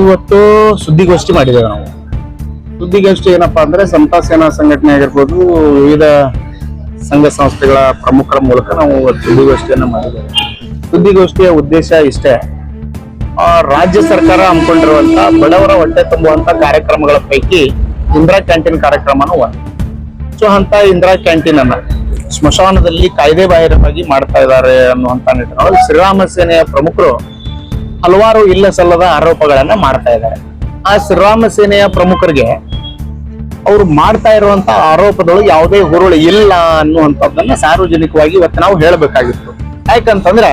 ಇವತ್ತು ಸುದ್ದಿಗೋಷ್ಠಿ ಮಾಡಿದ್ದೇವೆ ನಾವು. ಸುದ್ದಿಗೋಷ್ಠಿ ಏನಪ್ಪಾ ಅಂದ್ರೆ ಸಂತಾ ಸೇನಾ ಸಂಘಟನೆ ಆಗಿರ್ಬೋದು, ವಿವಿಧ ಸಂಘ ಸಂಸ್ಥೆಗಳ ಪ್ರಮುಖರ ಮೂಲಕ ನಾವು ಸುದ್ದಿಗೋಷ್ಠಿಯನ್ನ ಮಾಡಿದ್ದೇವೆ. ಸುದ್ದಿಗೋಷ್ಠಿಯ ಉದ್ದೇಶ ಇಷ್ಟೇ ರಾಜ್ಯ ಸರ್ಕಾರ ಹಮ್ಮಿಕೊಂಡಿರುವಂತ ಬಡವರ ಹೊಟ್ಟೆ ತುಂಬುವಂತ ಕಾರ್ಯಕ್ರಮಗಳ ಪೈಕಿ ಇಂದಿರಾ ಕ್ಯಾಂಟೀನ್ ಕಾರ್ಯಕ್ರಮನೂ ಒಂದು. ಸೊ ಅಂತ ಇಂದಿರಾ ಕ್ಯಾಂಟೀನ್ ಅನ್ನ ಸ್ಮಶಾನದಲ್ಲಿ ಕಾಯ್ದೆ ಬಾಹಿರವಾಗಿ ಮಾಡ್ತಾ ಇದ್ದಾರೆ ಅನ್ನುವಂತ ನಿಟ್ಟಿನಲ್ಲಿ ಶ್ರೀರಾಮ ಸೇನೆಯ ಪ್ರಮುಖರು ಹಲವಾರು ಇಲ್ಲ ಸಲ್ಲದ ಆರೋಪಗಳನ್ನ ಮಾಡ್ತಾ ಇದ್ದಾರೆ. ಆ ಶ್ರೀರಾಮ ಸೇನೆಯ ಪ್ರಮುಖರಿಗೆ ಅವ್ರು ಮಾಡ್ತಾ ಇರುವಂತ ಆರೋಪದೊಳಗೆ ಯಾವುದೇ ಹುರುಳು ಇಲ್ಲ ಅನ್ನುವಂಥದ್ದನ್ನ ಸಾರ್ವಜನಿಕವಾಗಿ ಇವತ್ತು ನಾವು ಹೇಳಬೇಕಾಗಿತ್ತು. ಯಾಕಂತಂದ್ರೆ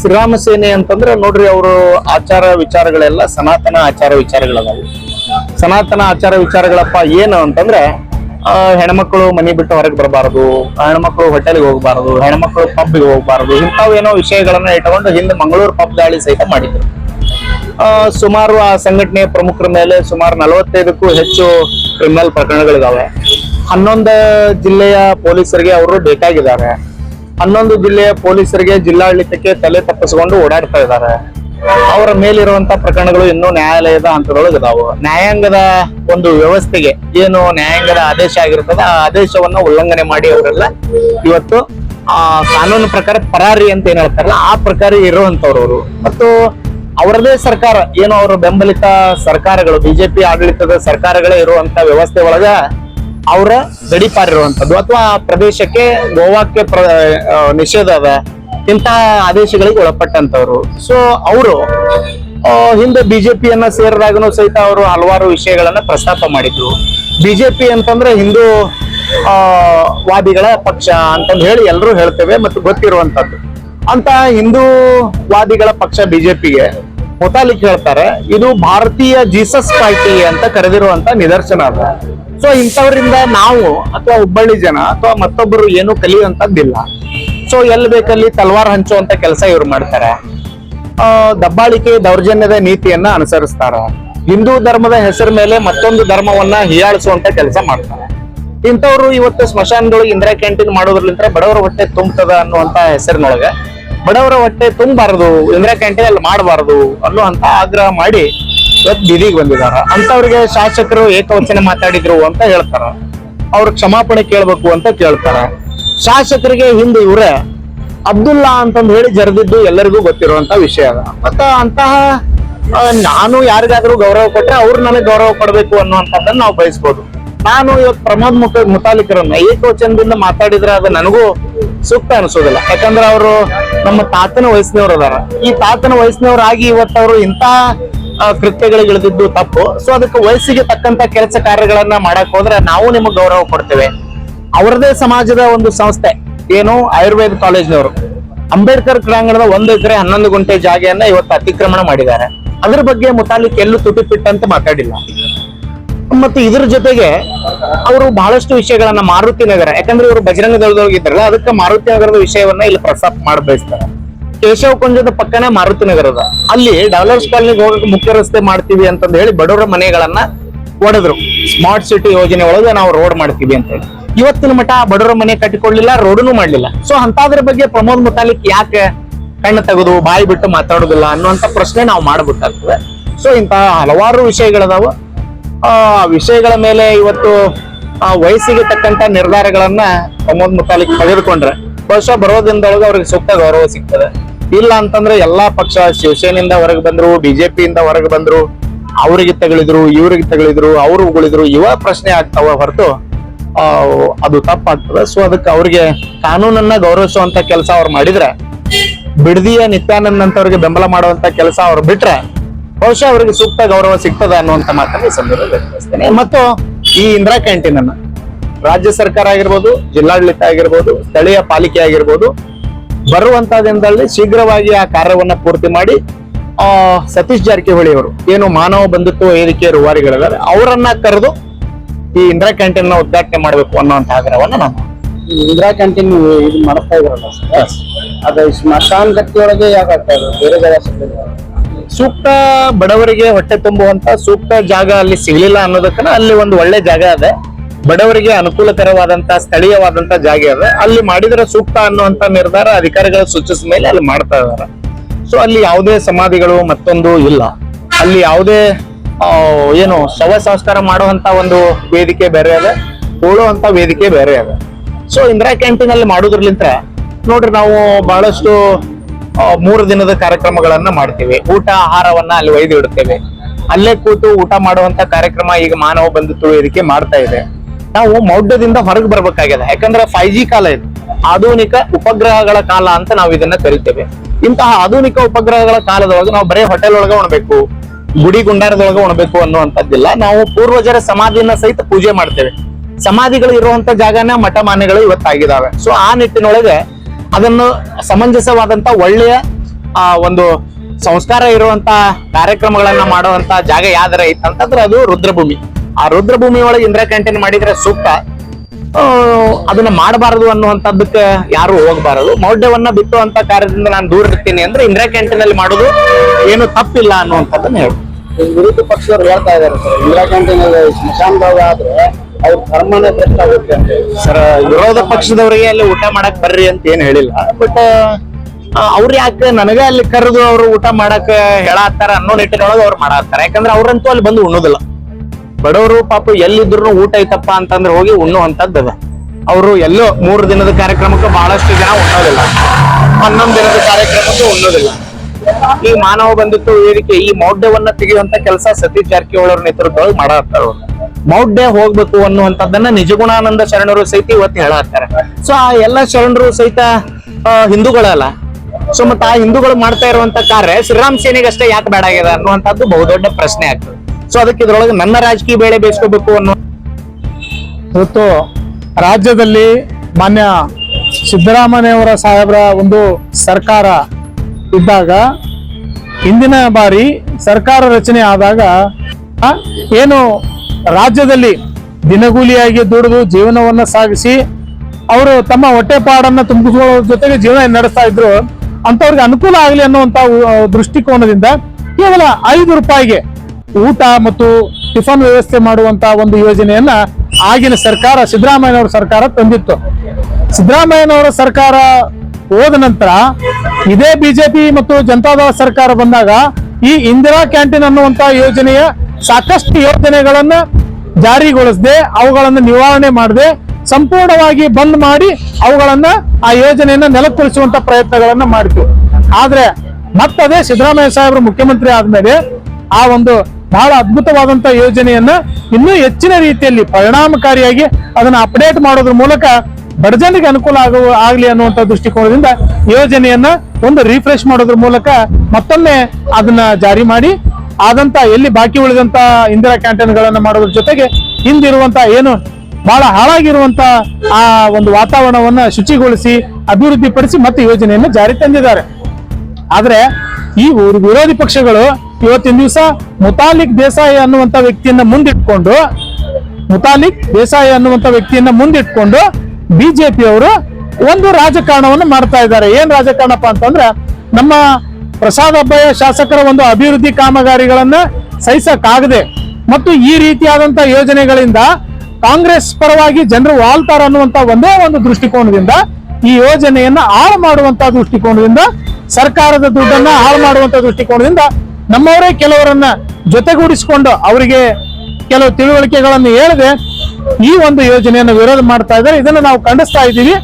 ಶ್ರೀರಾಮ ಸೇನೆ ಅಂತಂದ್ರೆ ನೋಡ್ರಿ ಅವರು ಆಚಾರ ವಿಚಾರಗಳೆಲ್ಲ ಸನಾತನ ಆಚಾರ ವಿಚಾರಗಳದಾವು. ಸನಾತನ ಆಚಾರ ವಿಚಾರಗಳಪ್ಪ ಏನು ಅಂತಂದ್ರೆ ಹೆಣ್ಮಕ್ಳು ಮನೆ ಬಿಟ್ಟು ಹೊರಗೆ ಬರಬಾರದು ಹೆಣ್ಮಕ್ಳು ಹೋಟೆಲ್ಗೆ ಹೋಗಬಾರದು, ಹೆಣ್ಮಕ್ಳು ಪಬ್ಗೆ ಹೋಗಬಾರದು ಇಂಥವೇನೋ ವಿಷಯಗಳನ್ನ ಇಟ್ಟುಕೊಂಡು ಹಿಂದೆ ಮಂಗಳೂರು ಪಬ್ ದಾಳಿ ಸಹಿತ ಮಾಡಿದ್ರು. ಸುಮಾರು ಆ ಸಂಘಟನೆಯ ಪ್ರಮುಖರ ಮೇಲೆ ಸುಮಾರು ನಲವತ್ತೈದಕ್ಕೂ ಹೆಚ್ಚು ಕ್ರಿಮಿನಲ್ ಪ್ರಕರಣಗಳಿದಾವೆ. ಹನ್ನೊಂದು ಜಿಲ್ಲೆಯ ಪೊಲೀಸರಿಗೆ ಅವರು ಬೇಕಾಗಿದ್ದಾರೆ. ಹನ್ನೊಂದು ಜಿಲ್ಲೆಯ ಪೊಲೀಸರಿಗೆ ಜಿಲ್ಲಾಡಳಿತಕ್ಕೆ ತಲೆ ತಪ್ಪಿಸಿಕೊಂಡು ಓಡಾಡ್ತಾ ಇದ್ದಾರೆ. ಅವರ ಮೇಲಿರುವಂತ ಪ್ರಕರಣಗಳು ಇನ್ನೂ ನ್ಯಾಯಾಲಯದ ಹಂತದೊಳಗೆ ಇದಾವು ನ್ಯಾಯಾಂಗದ ಒಂದು ವ್ಯವಸ್ಥೆಗೆ ಏನು ನ್ಯಾಯಾಂಗದ ಆದೇಶ ಆಗಿರ್ತದ, ಆ ಆದೇಶವನ್ನ ಉಲ್ಲಂಘನೆ ಮಾಡಿ ಅವರೆಲ್ಲ ಇವತ್ತು, ಆ ಕಾನೂನು ಪ್ರಕಾರ ಪರಾರಿ ಅಂತ ಏನ್ ಹೇಳ್ತಾರಲ್ಲ, ಆ ಪ್ರಕಾರ ಇರುವಂತವ್ರು ಅವರು. ಮತ್ತು ಅವರದೇ ಸರ್ಕಾರ, ಏನು ಅವರ ಬೆಂಬಲಿತ ಸರ್ಕಾರಗಳು, ಬಿಜೆಪಿ ಆಡಳಿತದ ಸರ್ಕಾರಗಳೇ ಇರುವಂತ ವ್ಯವಸ್ಥೆ ಒಳಗ ಅವರ ಗಡಿಪಾರಿರುವಂತದ್ದು ಅಥವಾ ಪ್ರದೇಶಕ್ಕೆ ಗೋವಾಕ್ಕೆ ನಿಷೇಧ ಅದ. ಇಂತಹ ಆದೇಶಗಳಿಗೆ ಒಳಪಟ್ಟಂತವ್ರು ಸೊ ಅವರು ಹಿಂದೆ ಬಿಜೆಪಿಯನ್ನ ಸೇರಿದಾಗನು ಸಹಿತ ಅವರು ಹಲವಾರು ವಿಷಯಗಳನ್ನ ಪ್ರಸ್ತಾಪ ಮಾಡಿದ್ರು. ಬಿಜೆಪಿ ಅಂತಂದ್ರೆ ಹಿಂದೂ ವಾದಿಗಳ ಪಕ್ಷ ಅಂತಂದು ಹೇಳಿ ಎಲ್ಲರೂ ಹೇಳ್ತೇವೆ ಮತ್ತು ಗೊತ್ತಿರುವಂತದ್ದು ಅಂತ ಹಿಂದೂ ವಾದಿಗಳ ಪಕ್ಷ ಬಿಜೆಪಿಗೆ ಮುತಾಲಿಕ್ ಹೇಳ್ತಾರೆ, ಇದು ಭಾರತೀಯ ಜೀಸಸ್ ಪಾರ್ಟಿ ಅಂತ ಕರೆದಿರುವಂತ ನಿದರ್ಶನ ಅದ. ಸೊ ಇಂಥವರಿಂದ ನಾವು, ಅಥವಾ ಹುಬ್ಬಳ್ಳಿ ಜನ, ಅಥವಾ ಮತ್ತೊಬ್ಬರು ಏನು ಕಲಿಯುವಂತದ್ದಿಲ್ಲ ಸೊ ಎಲ್ಲಿ ಬೇಕಲ್ಲಿ ತಲ್ವಾರ್ ಅಂತ ಕೆಲಸ ಇವ್ರು ಮಾಡ್ತಾರೆ. ದಬ್ಬಾಳಿಕೆ ದೌರ್ಜನ್ಯದ ನೀತಿಯನ್ನ ಅನುಸರಿಸ್ತಾರ. ಹಿಂದೂ ಧರ್ಮದ ಹೆಸರ ಮೇಲೆ ಮತ್ತೊಂದು ಧರ್ಮವನ್ನ ಹೀಯಾಳಿಸುವಂತ ಕೆಲಸ ಮಾಡ್ತಾರೆ. ಇಂಥವ್ರು ಇವತ್ತು ಸ್ಮಶಾನದೊಳಗೆ ಇಂದಿರಾ ಕ್ಯಾಂಟೀನ್ ಮಾಡೋದ್ರಲಿಂದ ಬಡವರ ಹೊಟ್ಟೆ ತುಂಬತದ ಅನ್ನುವಂತ ಹೆಸರಿನೊಳಗೆ, ಬಡವರ ಹೊಟ್ಟೆ ತುಂಬಾರದು, ಇಂದಿರಾ ಕ್ಯಾಂಟೀನ್ ಅಲ್ಲಿ ಮಾಡಬಾರದು ಅನ್ನುವಂತ ಆಗ್ರಹ ಮಾಡಿ ಇವತ್ತು ಬೀದಿಗೆ ಬಂದಿದಾರ ಅಂತವ್ರಿಗೆ ಶಾಸಕರು ಏಕವಚನ ಮಾತಾಡಿದ್ರು ಅಂತ ಹೇಳ್ತಾರ. ಅವ್ರ ಕ್ಷಮಾಪಣೆ ಕೇಳ್ಬೇಕು ಅಂತ ಕೇಳ್ತಾರ. ಶಾಸಕರಿಗೆ ಹಿಂದೆ ಇವರೇ ಅಬ್ದುಲ್ಲಾ ಅಂತಂದು ಹೇಳಿ ಜರೆದಿದ್ದು ಎಲ್ಲರಿಗೂ ಗೊತ್ತಿರುವಂತ ವಿಷಯ ಅದ. ಮತ್ತ ಅಂತಹ ನಾನು ಯಾರಿಗಾದ್ರೂ ಗೌರವ ಕೊಟ್ರೆ ಅವ್ರು ನನಗೆ ಗೌರವ ಕೊಡಬೇಕು ಅನ್ನುವಂಥದ್ದನ್ನ ನಾವು ಬಯಸ್ಬೋದು. ನಾನು ಇವತ್ತು ಪ್ರಮೋದ್ ಮುಖ, ಮುತಾಲಿಕರನ್ನ ಏಕವಚನದಿಂದ ಮಾತಾಡಿದ್ರೆ ಅದು ನನಗೂ ಸೂಕ್ತ ಅನಿಸೋದಿಲ್ಲ. ಯಾಕಂದ್ರೆ ಅವರು ನಮ್ಮ ತಾತನ ವಯಸ್ಸಿನವ್ರು ಅದಾರ. ಈ ತಾತನ ವಯಸ್ಸಿನವರಾಗಿ ಇವತ್ತು ಅವರು ಇಂಥ ಕೃತ್ಯಗಳಿಗೆ ಇಳಿದಿದ್ದು ತಪ್ಪು. ಸೊ ಅದಕ್ಕೆ ವಯಸ್ಸಿಗೆ ತಕ್ಕಂತ ಕೆಲಸ ಕಾರ್ಯಗಳನ್ನ ಮಾಡಕ್ ಹೋದ್ರೆ ನಾವು ನಿಮಗೆ ಗೌರವ ಕೊಡ್ತೇವೆ. ಅವರದೇ ಸಮಾಜದ ಒಂದು ಸಂಸ್ಥೆ. ಏನು? ಆಯುರ್ವೇದ ಕಾಲೇಜ್ನವರು. ಅಂಬೇಡ್ಕರ್ ಕ್ರೀಡಾಂಗಣದ ಒಂದು ಎಕರೆ ಹನ್ನೊಂದು ಗುಂಟೆ ಜಾಗೆಯನ್ನ ಇವತ್ತು ಅತಿಕ್ರಮಣ ಮಾಡಿದ್ದಾರೆ. ಅದ್ರ ಬಗ್ಗೆ ಮುತಾಲಿಕ್ ಎಲ್ಲೂ ತುಟಿ ಪಿಟ್ಟಂತೆ ಮಾತಾಡಿಲ್ಲ. ಮತ್ತು ಇದ್ರ ಜೊತೆಗೆ ಅವರು ಬಹಳಷ್ಟು ವಿಷಯಗಳನ್ನ ಮಾರುತಿ ನಗರ, ಯಾಕಂದ್ರೆ ಇವರು ಬಜರಂಗ ದಳದೊಳಗೆ ಇದ್ರಲ್ಲ, ಅದಕ್ಕೆ ಮಾರುತಿ ನಗರದ ವಿಷಯವನ್ನ ಇಲ್ಲಿ ಪ್ರಸ್ತಾಪ ಮಾಡಿ ಬಯಸ್ತಾರೆ. ಕೇಶವ ಕುಂಜದ ಪಕ್ಕನೇ ಮಾರುತಿ ನಗರದ. ಅಲ್ಲಿ ಡೆವಲಪ್ಸ್ ಕಾಲನಿಗೆ ಹೋಗಕ್ಕೆ ಮುಖ್ಯ ರಸ್ತೆ ಮಾಡ್ತೀವಿ ಅಂತಂದು ಹೇಳಿ ಬಡವರ ಮನೆಗಳನ್ನ ಒಡೆದ್ರು. ಸ್ಮಾರ್ಟ್ ಸಿಟಿ ಯೋಜನೆ ಒಳಗೆ ನಾವು ರೋಡ್ ಮಾಡ್ತೀವಿ ಅಂತ ಹೇಳಿ. ಇವತ್ತಿನ ಮಠ ಬಡವರ ಮನೆ ಕಟ್ಟಿಕೊಳ್ಳಿಲ್ಲ ರೋಡನು ಮಾಡ್ಲಿಲ್ಲ. ಸೊ ಅಂತಾದ್ರ ಬಗ್ಗೆ ಪ್ರಮೋದ್ ಮುತಾಲಿಕ್ ಯಾಕೆ ಕಣ್ಣು ತೆಗೆದು ಬಾಯಿ ಬಿಟ್ಟು ಮಾತಾಡೋದಿಲ್ಲ ಅನ್ನುವಂತ ಪ್ರಶ್ನೆ ನಾವು ಮಾಡ್ಬಿಟ್ಟಾಗ್ತದೆ. ಸೊ ಇಂತಹ ಹಲವಾರು ವಿಷಯಗಳದಾವ. ಆ, ವಿಷಯಗಳ ಮೇಲೆ ಇವತ್ತು, ಆ, ವಯಸ್ಸಿಗೆ ತಕ್ಕಂತ ನಿರ್ಧಾರಗಳನ್ನ ಪ್ರಮೋದ್ ಮುತಾಲಿಕ್ ತೆಗೆದುಕೊಂಡ್ರೆ, ಬಹುಶಃ ಬರೋದ್ರಿಂದೊಳಗೆ ಅವ್ರಿಗೆ ಸೂಕ್ತ ಗೌರವ ಸಿಗ್ತದೆ. ಇಲ್ಲ ಅಂತಂದ್ರೆ ಎಲ್ಲಾ ಪಕ್ಷ, ಶಿವಸೇನೆಯಿಂದ ಹೊರಗೆ ಬಂದ್ರು, ಬಿಜೆಪಿಯಿಂದ ಹೊರಗೆ ಬಂದ್ರು, ಅವರಿಗೆ ತಗಳಿದ್ರು ಇವ್ರಿಗೆ ತಗಳಿದ್ರು ಅವ್ರು ಉಗುಳಿದ್ರು, ಇವ ಪ್ರಶ್ನೆ ಆಗ್ತಾವ ಹೊರತು ಅದು ತಪ್ಪಾಗ್ತದೆ. ಸೊ ಅದಕ್ಕೆ ಅವ್ರಿಗೆ ಕಾನೂನನ್ನ ಗೌರವಿಸುವಂತ ಕೆಲಸ ಅವ್ರು ಮಾಡಿದ್ರೆ, ಬಿಡದಿಯ ನಿತ್ಯಾನಂದ್ ಅಂತವ್ರಿಗೆ ಬೆಂಬಲ ಮಾಡುವಂತ ಕೆಲಸ ಅವ್ರು ಬಿಟ್ರೆ, ಬಹುಶಃ ಅವ್ರಿಗೆ ಸೂಕ್ತ ಗೌರವ ಸಿಗ್ತದೆ ಅನ್ನುವಂತ ಮಾತನ್ನ ಈ ಸಂದರ್ಭದಲ್ಲಿ ಮತ್ತು ಈ ಇಂದಿರಾ ಕ್ಯಾಂಟೀನ್ ಅನ್ನ ರಾಜ್ಯ ಸರ್ಕಾರ ಆಗಿರ್ಬೋದು, ಜಿಲ್ಲಾಡಳಿತ ಆಗಿರ್ಬೋದು, ಸ್ಥಳೀಯ ಪಾಲಿಕೆ ಆಗಿರ್ಬೋದು ಬರುವಂತ ದಿನದಲ್ಲಿ ಶೀಘ್ರವಾಗಿ ಆ ಕಾರ್ಯವನ್ನ ಪೂರ್ತಿ ಮಾಡಿ, ಆ, ಸತೀಶ್ ಜಾರಕಿಹೊಳಿ ಅವರು ಏನು ಮಾನವ ಬಂಧುತ್ವ ವೇದಿಕೆಯ ರೂವಾರಿಗಳಿದ್ದಾರೆ ಅವರನ್ನ ಕರೆದು ಈ ಇಂದಿರಾ ಕ್ಯಾಂಟೀನ್ನ ಉದ್ಘಾಟನೆ ಮಾಡಬೇಕು ಅನ್ನುವಂತ ಆಗ್ರಹವನ್ನ ನಾನು ಇಂದಿರಾ ಕ್ಯಾಂಟೀನ್ ಇದು ಮಾಡ್ತಾ ಇದ್ರಲ್ಲ ಸರ್? ಅದು ಸ್ಮಶಾನ್ ಗಟ್ಟಿಯೊಳಗೆ ಯಾಕೆ ಆಗ್ತಾ ಇದೆ? ಬೇರೆ ಜಾಗ ಸಿಗ್ಲಿಲ್ಲ ಸೂಕ್ತ ಬಡವರಿಗೆ ಹೊಟ್ಟೆ ತುಂಬುವಂತ ಸೂಕ್ತ ಜಾಗ ಅಲ್ಲಿ ಸಿಗ್ಲಿಲ್ಲ ಅನ್ನೋದಕ್ಕನ ಅಲ್ಲಿ ಒಂದು ಒಳ್ಳೆ ಜಾಗ ಅದೇ. ಬಡವರಿಗೆ ಅನುಕೂಲಕರವಾದಂತ ಸ್ಥಳೀಯವಾದಂತ ಜಾಗ ಇದೆ ಅಲ್ಲಿ ಮಾಡಿದ್ರೆ ಸೂಕ್ತ ಅನ್ನುವಂತ ನಿರ್ಧಾರ ಅಧಿಕಾರಿಗಳು ಸೂಚಿಸಿದ ಮೇಲೆ ಅಲ್ಲಿ ಮಾಡ್ತಾ ಇದಾರೆ. ಸೊ ಅಲ್ಲಿ ಯಾವುದೇ ಸಮಾಧಿಗಳು ಮತ್ತೊಂದು ಇಲ್ಲ. ಅಲ್ಲಿ ಯಾವುದೇ ಏನು ಶವ ಸಂಸ್ಕಾರ ಮಾಡುವಂತ ಒಂದು ವೇದಿಕೆ ಬೇರೆ ಅದ ಹೋಳುವಂತ ವೇದಿಕೆ ಬೇರೆ ಅದ. ಸೊ ಇಂದಿರಾ ಕ್ಯಾಂಟೀನ್ ಅಲ್ಲಿ ಮಾಡೋದ್ರಲಿಂತ ನೋಡ್ರಿ ನಾವು ಬಹಳಷ್ಟು ಮೂರು ದಿನದ ಕಾರ್ಯಕ್ರಮಗಳನ್ನ ಮಾಡ್ತೇವೆ. ಊಟ, ಆಹಾರವನ್ನ ಅಲ್ಲಿ ಒಯ್ದು ಇಡ್ತೇವೆ ಅಲ್ಲೇ ಕೂತು ಊಟ ಮಾಡುವಂತ ಕಾರ್ಯಕ್ರಮ ಈಗ ಮಾನವ ಬಂಧುತ್ವ ವೇದಿಕೆ ಮಾಡ್ತಾ ಇದೆ. ನಾವು ಮೌಢ್ಯದಿಂದ ಹೊರಗೆ ಬರ್ಬೇಕಾಗಿದೆ ಯಾಕಂದ್ರೆ ಫೈವ್ ಜಿ ಕಾಲ ಇದು. ಆಧುನಿಕ ಉಪಗ್ರಹಗಳ ಕಾಲ ಅಂತ ನಾವು ಇದನ್ನ ಕರಿತೇವೆ. ಇಂತಹ ಆಧುನಿಕ ಉಪಗ್ರಹಗಳ ಕಾಲದೊಳಗೆ ನಾವು ಬರೀ ಹೋಟೆಲ್ ಒಳಗೆ ಉಣಬೇಕು. ಗುಡಿ ಗುಂಡಾರದೊಳಗೆ ಉಣಬೇಕು ಅನ್ನುವಂಥದ್ದಿಲ್ಲ. ನಾವು ಪೂರ್ವಜರ ಸಮಾಧಿಯನ್ನ ಸಹಿತ ಪೂಜೆ ಮಾಡ್ತೇವೆ. ಸಮಾಧಿಗಳು ಇರುವಂತ ಜಾಗನ ಮಠ ಮಾನ್ಯಗಳು ಇವತ್ತಾಗಿದ್ದಾವೆ ಸೊ ಆ ನಿಟ್ಟಿನೊಳಗೆ ಅದನ್ನು ಸಮಂಜಸವಾದಂತ ಒಳ್ಳೆಯ, ಆ, ಒಂದು ಸಂಸ್ಕಾರ ಇರುವಂತ ಕಾರ್ಯಕ್ರಮಗಳನ್ನ ಮಾಡುವಂತ ಜಾಗ ಯಾವ್ದಾರ ಇತ್ತಂತಂದ್ರೆ ಅದು ರುದ್ರಭೂಮಿ. ಆ ರುದ್ರಭೂಮಿ ಒಳಗೆ ಇಂದ್ರ ಕ್ಯಾಂಟೀನ್ ಮಾಡಿದ್ರೆ ಸೂಕ್ತ. ಅದನ್ನ ಮಾಡಬಾರದು ಅನ್ನುವಂಥದ್ದಕ್ಕೆ ಯಾರು ಹೋಗಬಾರದು. ಮೌಢ್ಯವನ್ನ ಬಿತ್ತುವಂತ ಕಾರ್ಯದಿಂದ ನಾನು ದೂರ ಇರ್ತೀನಿ ಅಂದ್ರೆ ಇಂದ್ರ ಕ್ಯಾಂಟೀನ್ ಅಲ್ಲಿ ಮಾಡೋದು ಏನು ತಪ್ಪಿಲ್ಲ ಅನ್ನುವಂಥದ್ದನ್ನ ಹೇಳು ವಿರೋಧ ಪಕ್ಷದವ್ರು ಹೇಳ್ತಾ ಇದಾರೆ ಸರ್. ಇಂದಿರಾ ಕ್ಯಾಂಟೀನ್ ಸ್ಮಶಾನದಾಗ ಆದ್ರೆ ಅವ್ರ ಧರ್ಮನೇ ಭ್ರಷ್ಟ ಆಗುತ್ತೆ ಅಂತ ಸರ್ ವಿರೋಧ ಪಕ್ಷದವರಿಗೆ ಅಲ್ಲಿ ಊಟ ಮಾಡಕ್ ಬರ್ರಿ ಅಂತ ಏನ್ ಹೇಳಿಲ್ಲ. ಬಟ್ ಅವ್ರ ಯಾಕೆ ನನಗೆ ಅಲ್ಲಿ ಕರೆದು ಅವ್ರು ಊಟ ಮಾಡಕ್ ಹೇಳತ್ತಾರ ಅನ್ನೋ ನಿಟ್ಟಿನೊಳಗೆ ಅವ್ರು ಮಾಡತ್ತಾರ. ಯಾಕಂದ್ರೆ ಅವ್ರಂತೂ ಅಲ್ಲಿ ಬಂದು ಉಣ್ಣೋದಿಲ್ಲ. ಬಡವರು ಪಾಪ ಎಲ್ಲಿದ್ರು ಊಟ ಐತಪ್ಪ ಅಂತಂದ್ರೆ ಹೋಗಿ ಉಣ್ಣುವಂತದ್ದು ಅದ. ಅವರು ಎಲ್ಲೋ ಮೂರು ದಿನದ ಕಾರ್ಯಕ್ರಮಕ್ಕೆ ಬಹಳಷ್ಟು ಜನ ಉಣ್ಣೋದಿಲ್ಲ. ಹನ್ನೊಂದು ದಿನದ ಕಾರ್ಯಕ್ರಮಕ್ಕೆ ಉಣ್ಣೋದಿಲ್ಲ. ಈ ಮಾನವ ಬಂಧುತ್ವ ವೇದಿಕೆ ಈ ಮೌಢ್ಯವನ್ನ ತೆಗೆಯುವಂತ ಕೆಲಸ ಸತೀಶ್ ಜಾರಕಿಹೊಳಿ ನೇತೃತ್ವದಲ್ಲಿ ಮಾಡತ್ತಾರ ಮೌಢ್ಯ ಹೋಗ್ಬೇಕು ಅನ್ನುವಂಥದ್ದನ್ನ ನಿಜಗುಣಾನಂದ ಶರಣರು ಸಹಿತ ಇವತ್ತು ಹೇಳತ್ತಾರೆ. ಸೊ ಆ ಎಲ್ಲ ಶರಣರು ಸಹಿತ ಹಿಂದೂಗಳಲ್ಲ. ಸೊ ಮತ್ತೆ ಆ ಹಿಂದೂಗಳು ಮಾಡ್ತಾ ಇರುವಂತ ಕಾರ್ಯ ಶ್ರೀರಾಮ್ ಸೇನೆಗಷ್ಟೇ ಯಾಕೆ ಬೇಡ ಆಗಿದೆ ಅನ್ನುವಂಥದ್ದು ಬಹುದೊಡ್ಡ ಪ್ರಶ್ನೆ ಆಗ್ತದೆ. ಸೊ ಅದಕ್ಕೆ ಇದ್ರೊಳಗೆ ನನ್ನ ರಾಜಕೀಯ ಬೇಳೆ ಬೇಯಿಸ್ಕೋಬೇಕು ಅನ್ನೋ ಇವತ್ತು ರಾಜ್ಯದಲ್ಲಿ ಮಾನ್ಯ ಸಿದ್ದರಾಮಯ್ಯವರ ಸಾಹೇಬರ ಒಂದು ಸರ್ಕಾರ ಇದ್ದಾಗ ಹಿಂದಿನ ಬಾರಿ ಸರ್ಕಾರ ರಚನೆ ಆದಾಗ ಏನು ರಾಜ್ಯದಲ್ಲಿ ದಿನಗೂಲಿಯಾಗಿ ದುಡಿದು ಜೀವನವನ್ನ ಸಾಗಿಸಿ ಅವರು ತಮ್ಮ ಹೊಟ್ಟೆಪಾಡನ್ನ ತುಂಬಿಕೊಳ್ಳೋ ಜೊತೆಗೆ ಜೀವನ ನಡೆಸ್ತಾ ಇದ್ರು ಅಂತವ್ರಿಗೆ ಅನುಕೂಲ ಆಗಲಿ ಅನ್ನುವಂಥ ದೃಷ್ಟಿಕೋನದಿಂದ ಕೇವಲ ಐದು ರೂಪಾಯಿಗೆ ಊಟ ಮತ್ತು ಟಿಫನ್ ವ್ಯವಸ್ಥೆ ಮಾಡುವಂತ ಒಂದು ಯೋಜನೆಯನ್ನ ಆಗಿನ ಸರ್ಕಾರ, ಸಿದ್ದರಾಮಯ್ಯನವರ ಸರ್ಕಾರ ತಂದಿತ್ತು. ಸಿದ್ದರಾಮಯ್ಯನವರ ಸರ್ಕಾರ ಹೋದ ನಂತರ ಇದೇ ಬಿಜೆಪಿ ಮತ್ತು ಜನತಾದಳ ಸರ್ಕಾರ ಬಂದಾಗ ಈ ಇಂದಿರಾ ಕ್ಯಾಂಟೀನ್ ಅನ್ನುವಂತಹ ಯೋಜನೆಯ ಸಾಕಷ್ಟು ಯೋಜನೆಗಳನ್ನ ಜಾರಿಗೊಳಿಸದೆ, ಅವುಗಳನ್ನು ನಿವಾರಣೆ ಮಾಡದೆ, ಸಂಪೂರ್ಣವಾಗಿ ಬಂದ್ ಮಾಡಿ ಅವುಗಳನ್ನ ಆ ಯೋಜನೆಯನ್ನ ನೆಲಕ್ಕುಳಿಸುವಂತ ಪ್ರಯತ್ನಗಳನ್ನ ಮಾಡಿತು ಆದ್ರೆ ಮತ್ತದೇ ಸಿದ್ದರಾಮಯ್ಯ ಸಾಹೇಬರು ಮುಖ್ಯಮಂತ್ರಿ ಆದ್ಮೇಲೆ ಆ ಒಂದು ಬಹಳ ಅದ್ಭುತವಾದಂತ ಯೋಜನೆಯನ್ನ ಇನ್ನೂ ಹೆಚ್ಚಿನ ರೀತಿಯಲ್ಲಿ ಪರಿಣಾಮಕಾರಿಯಾಗಿ ಅದನ್ನ ಅಪ್ಡೇಟ್ ಮಾಡೋದ್ರ ಮೂಲಕ ಬಡಜನಿಗೆ ಅನುಕೂಲ ಆಗುವ ಆಗ್ಲಿ ಅನ್ನುವಂತ ದೃಷ್ಟಿಕೋನದಿಂದ ಯೋಜನೆಯನ್ನ ಒಂದು ರಿಫ್ರೆಶ್ ಮಾಡೋದ್ರ ಮೂಲಕ ಮತ್ತೊಮ್ಮೆ ಅದನ್ನ ಜಾರಿ ಮಾಡಿ, ಆದಂತ ಎಲ್ಲಿ ಬಾಕಿ ಉಳಿದಂತ ಇಂದಿರಾ ಕ್ಯಾಂಟೀನ್ಗಳನ್ನ ಮಾಡೋದ್ರ ಜೊತೆಗೆ ಹಿಂದಿರುವಂತ ಏನು ಬಹಳ ಹಾಳಾಗಿರುವಂತ ಆ ಒಂದು ವಾತಾವರಣವನ್ನ ಶುಚಿಗೊಳಿಸಿ ಅಭಿವೃದ್ಧಿ ಪಡಿಸಿ ಮತ್ತೆ ಯೋಜನೆಯನ್ನು ಜಾರಿ ತಂದಿದ್ದಾರೆ. ಆದ್ರೆ ಈ ವಿರೋಧಿ ಪಕ್ಷಗಳು ಇವತ್ತಿನ ದಿವಸ ಮುತಾಲಿಕ್ ದೇಸಾಯಿ ಅನ್ನುವಂತ ವ್ಯಕ್ತಿಯನ್ನ ಮುಂದಿಟ್ಕೊಂಡು, ಮುತಾಲಿಕ್ ದೇಸಾಯಿ ಅನ್ನುವಂತ ವ್ಯಕ್ತಿಯನ್ನ ಮುಂದಿಟ್ಕೊಂಡು ಬಿಜೆಪಿಯವರು ಒಂದು ರಾಜಕಾರಣವನ್ನು ಮಾಡ್ತಾ ಇದ್ದಾರೆ. ಏನ್ ರಾಜಕಾರಣಪ್ಪ ಅಂತಂದ್ರೆ ನಮ್ಮ ಪ್ರಸಾದ್ ಅಬ್ಬಯ್ಯ ಶಾಸಕರ ಒಂದು ಅಭಿವೃದ್ಧಿ ಕಾಮಗಾರಿಗಳನ್ನ ಸಹಿಸಕ್ಕಾಗದೆ ಮತ್ತು ಈ ರೀತಿಯಾದಂತಹ ಯೋಜನೆಗಳಿಂದ ಕಾಂಗ್ರೆಸ್ ಪರವಾಗಿ ಜನರು ವಾಲ್ತಾರ ಅನ್ನುವಂತ ಒಂದೇ ಒಂದು ದೃಷ್ಟಿಕೋನದಿಂದ ಈ ಯೋಜನೆಯನ್ನ ಹಾಳು ಮಾಡುವಂತ ದೃಷ್ಟಿಕೋನದಿಂದ, ಸರ್ಕಾರದ ದುಡ್ಡನ್ನ ಹಾಳು ಮಾಡುವಂತ ದೃಷ್ಟಿಕೋನದಿಂದ ನಮ್ಮವರೇ ಕೆಲವರನ್ನ ಜೊತೆಗೂಡಿಸಿಕೊಂಡು ಅವರಿಗೆ ಕೆಲವು ತಿಳುವಳಿಕೆಗಳನ್ನು ಹೇಳದೆ ಈ ಒಂದು ಯೋಜನೆಯನ್ನು ವಿರೋಧ ಮಾಡ್ತಾ ಇದ್ದಾರೆ. ಇದನ್ನು ನಾವು ಖಂಡಿಸ್ತಾ ಇದ್ದೀವಿ.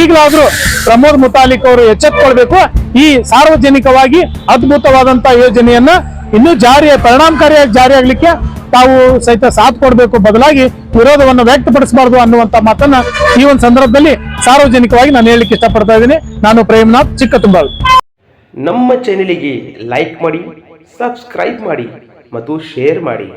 ಈಗಲಾದ್ರೂ ಪ್ರಮೋದ್ ಮುತಾಲಿಕ್ ಅವರು ಎಚ್ಚೆತ್ಕೊಳ್ಬೇಕು. ಈ ಸಾರ್ವಜನಿಕವಾಗಿ ಅದ್ಭುತವಾದಂತ ಯೋಜನೆಯನ್ನ ಇನ್ನೂ ಜಾರಿಯ ಪರಿಣಾಮಕಾರಿಯಾಗಿ ಜಾರಿಯಾಗಲಿಕ್ಕೆ ತಾವು ಸಹಿತ ಸಾಥ್ ಕೊಡಬೇಕು. ಬದಲಾಗಿ ವಿರೋಧವನ್ನು ವ್ಯಕ್ತಪಡಿಸಬಾರದು ಅನ್ನುವಂತ ಮಾತನ್ನ ಈ ಒಂದು ಸಂದರ್ಭದಲ್ಲಿ ಸಾರ್ವಜನಿಕವಾಗಿ ನಾನು ಹೇಳಲಿಕ್ಕೆ ಇಷ್ಟಪಡ್ತಾ ಇದ್ದೀನಿ. ನಾನು ಪ್ರೇಮ್ನಾಥ್ ತುಂಬ ನಮ್ಮ ಚಾನೆಲಿಗೆ ಲೈಕ್ ಮಾಡಿ ಸಬ್ಸ್ಕ್ರೈಬ್ ಮಾಡಿ ಮತ್ತು ಶೇರ್ ಮಾಡಿ.